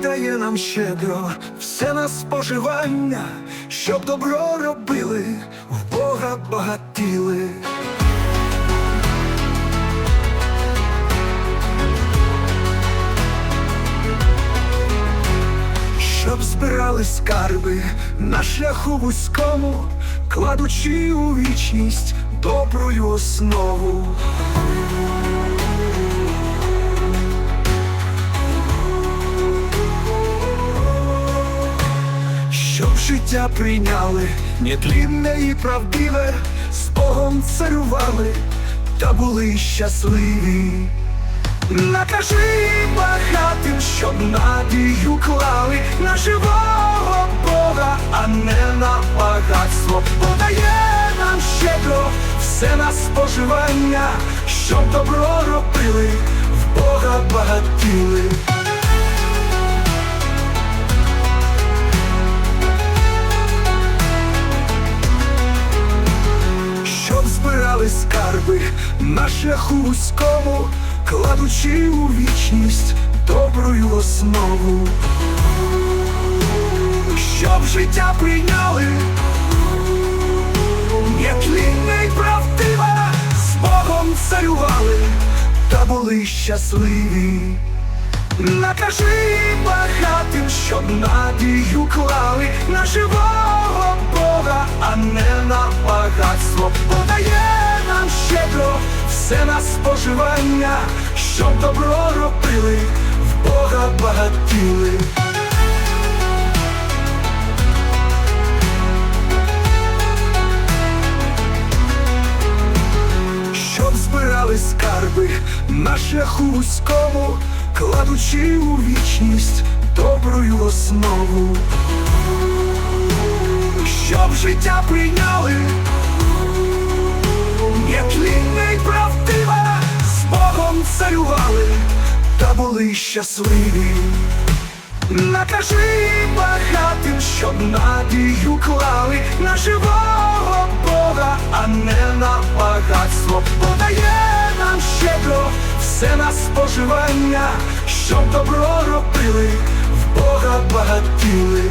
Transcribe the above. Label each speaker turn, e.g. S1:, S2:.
S1: дає нам щедро все на споживання, щоб добро робили, в Бога багатіли. Щоб збирали скарби на шляху вузькому, кладучи у вічність добрую основу. Життя прийняли нетлінне і правдиве, з Богом царювали та були щасливі. Накажи багатим, щоб надію клали на живого Бога, а не на багатство. Подає нам щедро все на споживання, щоб добро робили, скарби на шляху вузькому, кладучи у вічність добрую основу, щоб життя прийняли, нетлінне й правдиве, з Богом царювали та були щасливі. Накажи багатим, щоб надію клали на живого Бога, все на споживання, щоб добро робили, в Бога багатіли. Щоб збирали скарби на шляху вузькому, кладучи у вічність добрую основу, щоб життя прийняли, були щасливі. Накажи багатим, щоб надію клали на живого Бога, а не на багатство. Подає нам щедро все на споживання, щоб добро робили, в Бога багатіли.